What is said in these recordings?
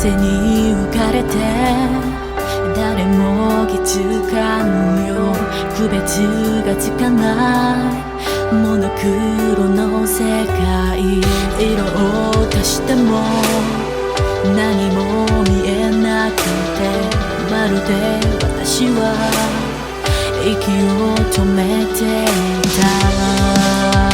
風に浮かれて誰も気づかぬよ区別がつかないモノクロの世界色を足しても何も見えなくてまるで私は息を止めていた。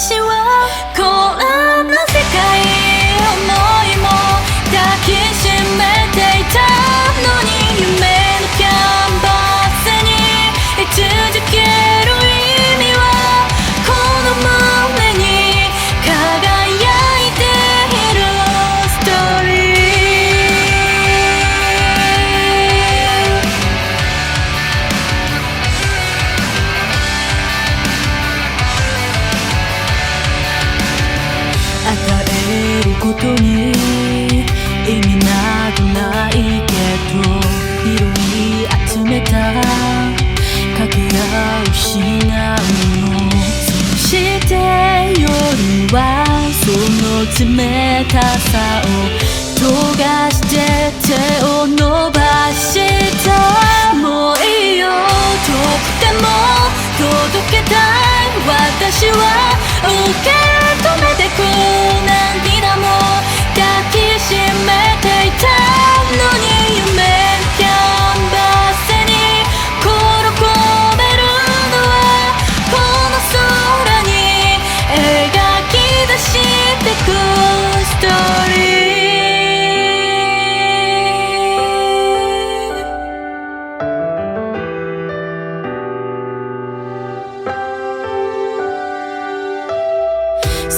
私はこんことに意味なくないけど拾い集めたかけらを失うのそして夜はその冷たさを溶かして手を伸ばした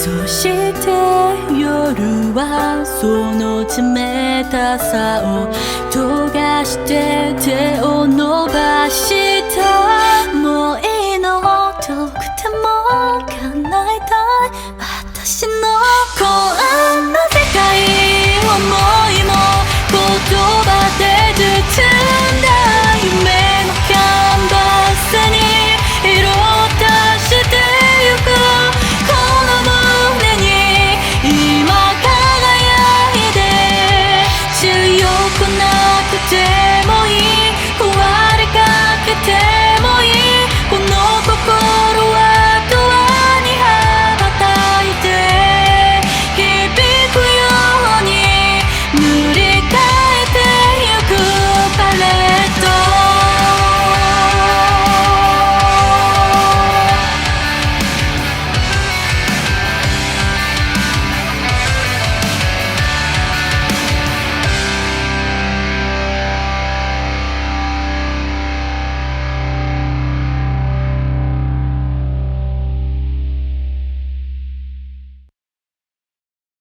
そして夜はその冷たさを溶かして手を伸ばし